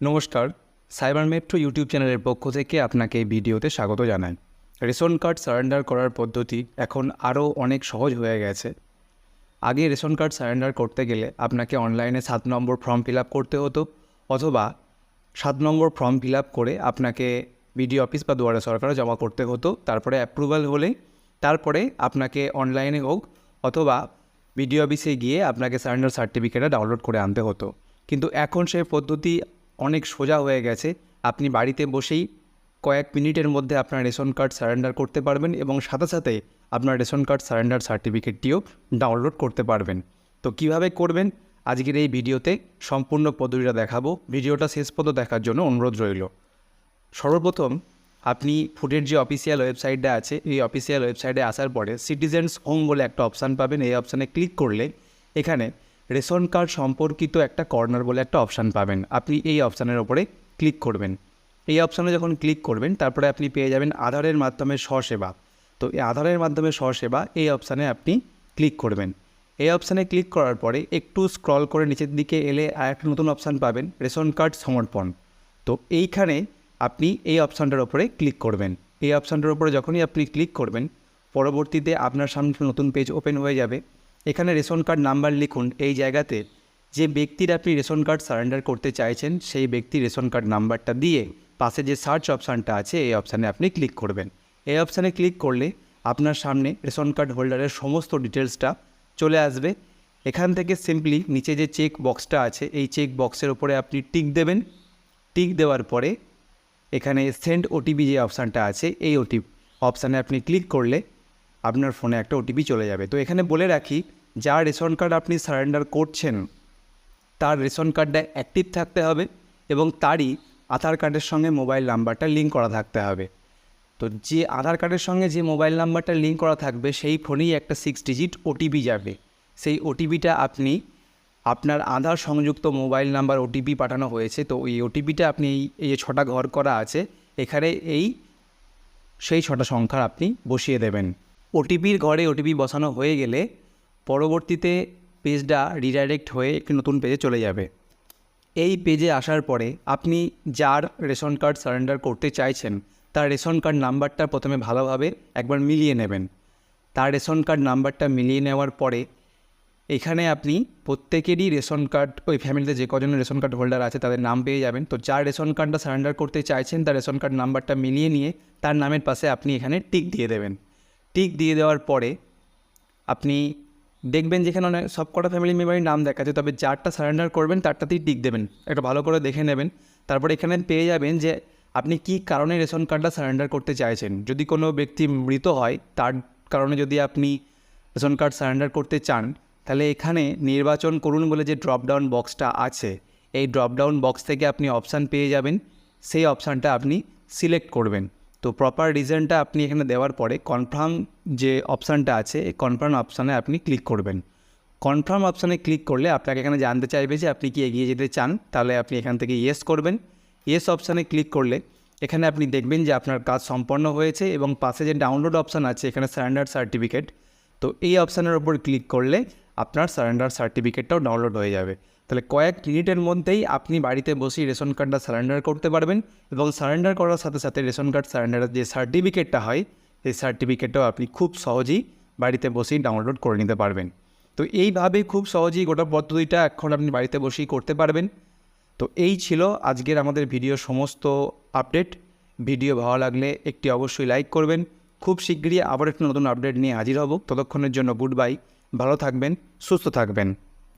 নমস্কার cyber metro YouTube চ্যানেলের পক্ষ থেকে আপনাকে এই ভিডিওতে স্বাগত জানাই। রেশন কার্ড সারেন্ডার করার পদ্ধতি এখন আরও অনেক সহজ হয়ে গেছে। আগে রেশন কার্ড সারেন্ডার করতে গেলে আপনাকে অনলাইনে সাত নম্বর ফর্ম ফিল করতে হতো, অথবা সাত নম্বর ফর্ম ফিল করে আপনাকে বিডিও অফিস বা দুয়ারে সরকারে জমা করতে হতো, তারপরে অ্যাপ্রুভাল হলে তারপরে আপনাকে অনলাইনে হোক, অথবা বিডিও অফিসে গিয়ে আপনাকে সারেন্ডার সার্টিফিকেটটা ডাউনলোড করে আনতে হতো। কিন্তু এখন সেই পদ্ধতি অনেক সোজা হয়ে গেছে। আপনি বাড়িতে বসেই কয়েক মিনিটের মধ্যে আপনার রেশন কার্ড সারেন্ডার করতে পারবেন এবং সাথে সাথে আপনার রেশন কার্ড সারেন্ডার সার্টিফিকেটটিও ডাউনলোড করতে পারবেন। তো কীভাবে করবেন? আজকের এই ভিডিওতে সম্পূর্ণ পদ্ধতিটা দেখাবো। ভিডিওটা শেষ পর্যন্ত দেখার জন্য অনুরোধ রইল। সর্বপ্রথম আপনি ফুডের যে অফিসিয়াল ওয়েবসাইটটা আছে, এই অফিসিয়াল ওয়েবসাইটে আসার পরে সিটিজেন্স হোম বলে একটা অপশান পাবেন। এই অপশানে ক্লিক করলে এখানে রেশন কার্ড সম্পর্কিত একটা কর্নার বলে একটা অপশান পাবেন। আপনি এই অপশানের ওপরে ক্লিক করবেন। এই অপশানে যখন ক্লিক করবেন, তারপরে আপনি পেয়ে যাবেন আধারের মাধ্যমে স্বসেবা। তো এই আধারের মাধ্যমে স্বসেবা এই অপশানে আপনি ক্লিক করবেন। এই অপশানে ক্লিক করার পরে একটু স্ক্রল করে নিচের দিকে এলে আর একটা নতুন অপশান পাবেন, রেশন কার্ড সমর্পণ। তো এইখানে আপনি এই অপশানটার ওপরে ক্লিক করবেন। এই অপশানটার ওপরে যখনই আপনি ক্লিক করবেন, পরবর্তীতে আপনার সামনে নতুন পেজ ওপেন হয়ে যাবে। এখানে রেশন কার্ড নাম্বার লিখুন এই জায়গাতে। যে ব্যক্তির আপনি রেশন কার্ড সারেন্ডার করতে চাইছেন, সেই ব্যক্তির রেশন কার্ড নাম্বারটা দিয়ে পাশে যে সার্চ অপশানটা আছে, এই অপশানে আপনি ক্লিক করবেন। এই অপশানে ক্লিক করলে আপনার সামনে রেশন কার্ড হোল্ডারের সমস্ত ডিটেলসটা চলে আসবে। এখান থেকে সিম্পলি নিচে যে চেক বক্সটা আছে, এই চেক বক্সের উপরে আপনি টিক দেবেন। টিক দেওয়ার পরে এখানে সেন্ড ওটিপি যে অপশানটা আছে, এই ওটিপি অপশানে আপনি ক্লিক করলে আপনার ফোনে একটা ওটিপি চলে যাবে। তো এখানে বলে রাখি যার রেশন কার্ড আপনি সারেন্ডার করছেন, তার রেশন কার্ডটা অ্যাক্টিভ থাকতে হবে এবং তারই আধার কার্ডের সঙ্গে মোবাইল নাম্বারটা লিঙ্ক করা থাকতে হবে। তো যে আধার কার্ডের সঙ্গে যে মোবাইল নাম্বারটা লিঙ্ক করা থাকবে, সেই ফোনেই একটা সিক্স ডিজিট ওটিপি যাবে। সেই ওটিপিটা আপনি, আপনার আধার সংযুক্ত মোবাইল নাম্বার ওটিপি পাঠানো হয়েছে, তো এই ওটিপিটা আপনি এই যে ছটা ঘর করা আছে, এখানে এই, সেই ছটা সংখ্যার আপনি বসিয়ে দেবেন। ওটিপির ঘরে ওটিপি বসানো হয়ে গেলে পরবর্তীতে পেজটা রিডাইরেক্ট হয়ে একটি নতুন পেজে চলে যাবে। এই পেজে আসার পরে আপনি যার রেশন কার্ড সারেন্ডার করতে চাইছেন, তার রেশন কার্ড নাম্বারটা প্রথমে ভালোভাবে একবার মিলিয়ে নেবেন। তার রেশন কার্ড নাম্বারটা মিলিয়ে নেওয়ার পরে এখানে আপনি প্রত্যেকেরই রেশন কার্ড, ওই ফ্যামিলিতে যে কজনের রেশন কার্ড হোল্ডার আছে তাদের নাম পেয়ে যাবেন। তো যার রেশন কার্ডটা সারেন্ডার করতে চাইছেন, তার রেশন কার্ড নাম্বারটা মিলিয়ে নিয়ে তার নামের পাশে আপনি এখানে টিক দিয়ে দেবেন। টিক দিয়ে দেওয়ার পরে আপনি দেখবেন যেখানে অনেক সব কটা ফ্যামিলি মেম্বারের নাম দেখাচ্ছে, তবে যারটা সারেন্ডার করবেন তারটাতেই টিক দেবেন। একটা ভালো করে দেখে নেবেন। তারপরে এখানে পেয়ে যাবেন যে আপনি কী কারণে রেশন কার্ডটা সারেন্ডার করতে চাইছেন? যদি কোনো ব্যক্তি মৃত হয়, তার কারণে যদি আপনি রেশন কার্ড সারেন্ডার করতে চান, তাহলে এখানে নির্বাচন করুন বলে যে ড্রপডাউন বক্সটা আছে, এই ড্রপডাউন বক্স থেকে আপনি অপশান পেয়ে যাবেন। সেই অপশানটা আপনি সিলেক্ট করবেন। তো প্রপার রিজনটা আপনি এখানে দেওয়ার পরে কনফার্ম যে অপশানটা আছে, এই কনফার্ম অপশানে আপনি ক্লিক করবেন। কনফার্ম অপশানে ক্লিক করলে আপনাকে এখানে জানতে চাইবে যে আপনি কি এগিয়ে যেতে চান, তাহলে আপনি এখান থেকে ইয়েস করবেন। ইয়েস অপশানে ক্লিক করলে এখানে আপনি দেখবেন যে আপনার কাজ সম্পন্ন হয়েছে এবং পাশে যে ডাউনলোড অপশান আছে, এখানে সারেন্ডার সার্টিফিকেট তো এই অপশানের ওপর ক্লিক করলে আপনার সারেন্ডার সার্টিফিকেটটাও ডাউনলোড হয়ে যাবে। তাহলে কয়েক মিনিটের মধ্যেই আপনি বাড়িতে বসেই রেশন কার্ডটা সারেন্ডার করতে পারবেন এবং সারেন্ডার করার সাথে সাথে রেশন কার্ড সারেন্ডারের যে সার্টিফিকেটটা হয়, সেই সার্টিফিকেটটাও আপনি খুব সহজেই বাড়িতে বসেই ডাউনলোড করে নিতে পারবেন। তো এইভাবে খুব সহজেই গোটা পদ্ধতিটা এখন আপনি বাড়িতে বসেই করতে পারবেন। তো এই ছিল আজকের আমাদের ভিডিওর সমস্ত আপডেট ভিডিও ভালো লাগলে একটি অবশ্যই লাইক করবেন। খুব শীঘ্রই আবার একটা নতুন আপডেট নিয়ে হাজির হব। ততক্ষণের জন্য গুড বাই ভালো থাকবেন, সুস্থ থাকবেন।